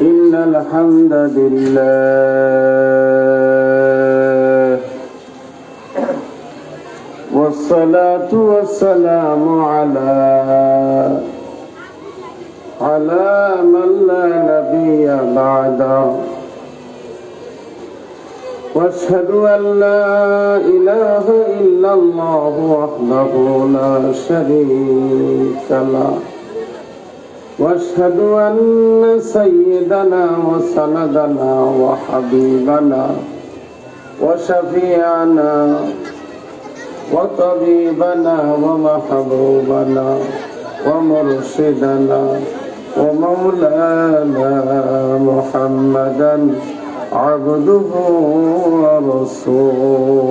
إن الحمد لله والصلاة والسلام على على من لا نبي بعده. واشهد أن لا إله إلا الله وحده لا شريك له. واشهد أن سيدنا وسندنا وحبيبنا وشفيعنا وطبيبنا ومحبوبنا ومرشدنا ومولانا محمدا عبده ورسوله.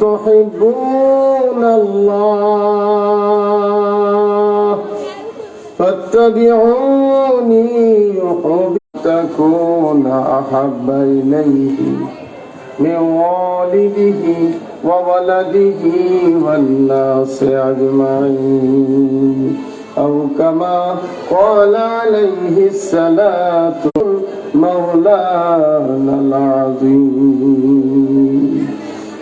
تحبون الله. فاتبعوني يحب تكون أحب إليه من والده وولده والناس أجمعين. أو كما قال عليه الصلاة مولانا العظيم.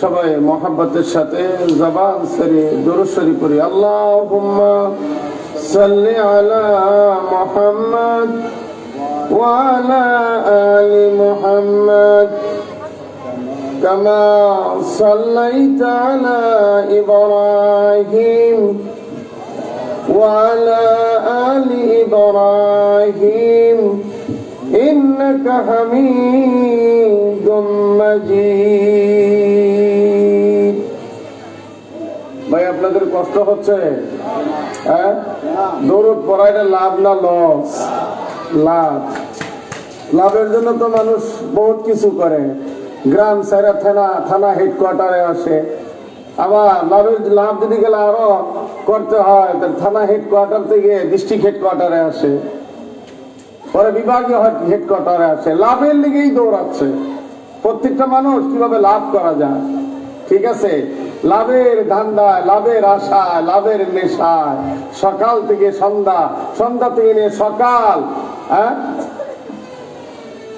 সবাই মোহাব্বতের সাথে জবান সেরে দরুশরী করি আল্লাহুম্মা সাল্লি আলা মুহাম্মদ وعلى آل محمد كما صليت على إبراهيم وعلى آل إبراهيم إنك حميد কষ্ট হচ্ছে। হ্যাঁ? দৌড় পড়াইটা লাভ না লস? লাভ। লাভের জন্য তো মানুষ বহুত কিছু করে। গ্রাম সাইরা থানা থানা হেডকোয়ার্টারে আসে। আবার লাভের, লাভ যদি গেলে আরও করতে হয় থানা হেডকোয়ার্টার থেকে ডিস্ট্রিক্ট হেডকোয়ার্টারে আসে। পরে বিভাগীয় হেডকোয়ার্টারে আসে। লাভের লিগেই দৌড়াচ্ছে। প্রত্যেকটা মানুষ কীভাবে লাভ করা যায়? ঠিক আছে? লাভের ধান্দায়, লাভের আশায়, লাভের নেশায়। সকাল থেকে সন্ধ্যা সন্ধ্যা থেকে নিয়ে সকাল হ্যাঁ?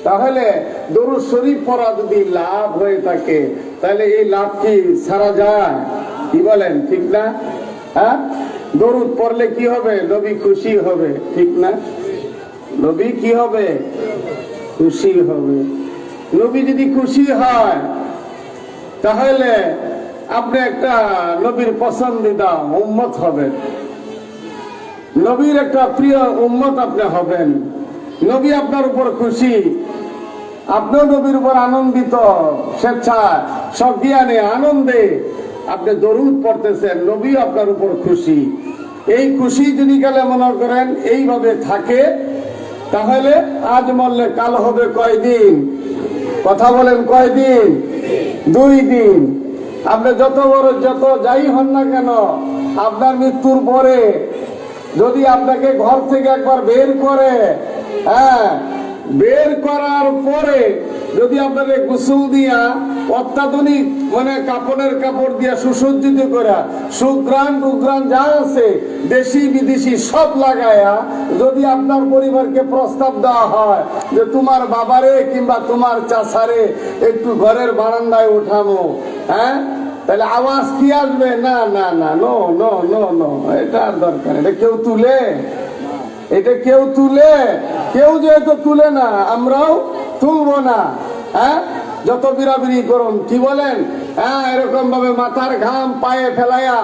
তাহলে দরুদ শরীফ পড়া যদি লাভ হয়ে থাকে, তাহলে এই লাভ কি সারা যায়? কি বলেন, ঠিক না? হ্যাঁ? দরুদ পড়লে কি হবে? নবী খুশি হবে, ঠিক না? নবী কি হবে? খুশি হবে। নবী যদি খুশি হয়, তাহলে আপনি একটা নবীর পছন্দিদা উম্মত হবেন। নবীর একটা প্রিয় উম্মত আপনি হবেন। নবী আপনার উপর খুশি। আপনিও নবীর উপর আনন্দিত স্বেচ্ছায় সজ্ঞানে, আনন্দে আপনি দরুদ পড়তেছেন নবী আপনার উপর খুশি। এই খুশি যদি গেলে মনে করেন এইভাবে থাকে, তাহলে আজ মরলে কাল হবে কয়দিন? কথা বলেন কয়দিন? দুই দিন। আপনি যত বড় যত যাই হন না কেন, আপনার মৃত্যুর পরে যদি আপনাকে ঘর থেকে একবার বের করে হ্যাঁ বের করার পরে যদি আপনাকে গোসল দিয়া অত্যাধুনিক মানে কাপড়ের কাপড় দিয়া সুসজ্জিত করা সুগ্রাণ টুগ্রাণ যা আছে, দেশি বিদেশি সব লাগায়া যদি আপনার পরিবারকে প্রস্তাব দেওয়া হয় যে তোমার বাবারে কিংবা তোমার চাষারে একটু ঘরের বারান্দায় উঠাবো হ্যাঁ? তাহলে আওয়াজ কি আসবে? না না না নো নো নো নো এটা আর দরকার এটা কেউ তুলে? এটা কেউ তুলে? কেউ যেহেতু তুলে না, আমরাও তুলবো না হ্যাঁ? যত বিরাবিরি করুন, কি বলেন? হ্যাঁ এরকম ভাবে মাথার ঘাম পায়ে ফেলাইয়া,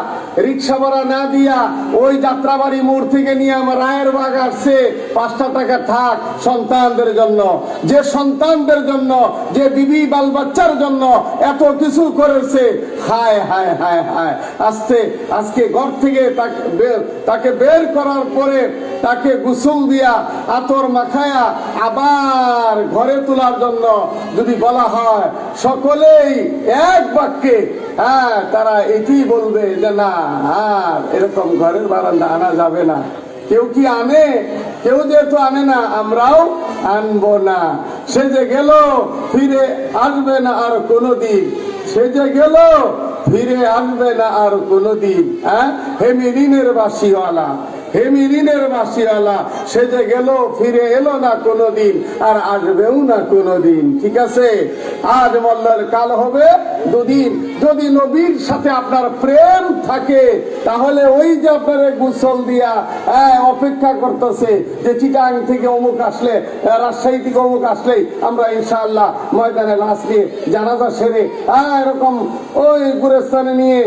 রিক্সা ভাড়া না দিয়া ওই যাত্রাবাড়ি মোড় থেকে নিয়ে আমার রায়ের বাগ আসছে। পাঁচটা টাকা থাক সন্তানদের জন্য। যে সন্তানদের জন্য, যে বিবি বাল বাচ্চার জন্য এত কিছু করেছে, হায় হায় হায় হায়। আজকে আজকে ঘর থেকে তাকে বের করার পরে তাকে গোসল দিয়া আতর মাখায়া আবার ঘরে তোলার জন্য যদি বলা হয়, সকলেই এক বাক্যে হ্যাঁ তারা এটি বলবে যে না, আর এরকম ঘরের বারান্দা আনা যাবে না। কেউ কি আনে? কেউ যেহেতু আনে না, আমরাও আনব না। সে যে গেল, ফিরে আসবে না আর কোনোদিন। সে যে গেল, ফিরে আসবে না আর কোনোদিন। হ্যাঁ হেমিরিনের বাসিওয়ালা। হেমিরিনের বাসিওয়ালা সে যে গেল, ফিরে এলো না কোনোদিন, আর আসবেও না কোনোদিন, ঠিক আছে? আজ মল্লার কাল হবে দুদিন। যদি নবীর সাথে আপনার প্রেম থাকে তাহলে ওই যে আপনার গুসল দিয়া হ্যাঁ, অপেক্ষা করতেছে যে চিটাং থেকে অমুক আসলে রাজশাহী থেকে অমুক আসলেই আমরা ইনশাআল্লাহ ময়দানে লাশ নিয়ে জানাজা সেরে হ্যাঁ, এরকম ওই গুরেস্তানে নিয়ে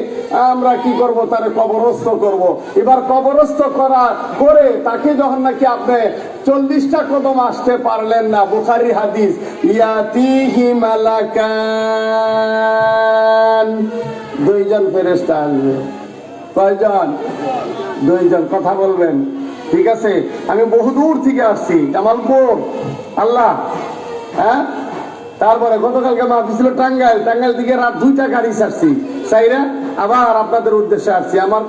আমরা কি করব তার কবরস্থ করব। এবার কবরস্থ করা করে তাকে যখন নাকি আপনি চল্লিশটা কদম আসতে পারলেন না, বুখারি হাদিস। ইয়াতিহি মালাকান। দুইজন ফেরেস্তা আসবে। কয়জন? দুইজন, কথা বলবেন। ঠিক আছে? আমি বহু দূর থেকে আসছি, জামালপুর। আল্লাহ হ্যাঁ? তারপরে গতকালকে মাফি ছিল টাঙ্গাইল। টাঙ্গাইল থেকে রাত দুইটা গাড়ি ছাড়ছি। সাইরা? আবার আপনাদের উদ্দেশ্যে আসছি। আমার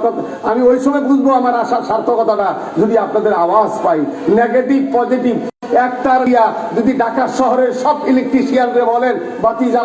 আমি ওই সময় বুঝব আমার আশার সার্থকতাটা যদি আপনাদের আওয়াজ পাই। নেগেটিভ পজিটিভ একটার যদি ঢাকা শহরের সব ইলেকট্রিশিয়ানরে বলেন, বাতি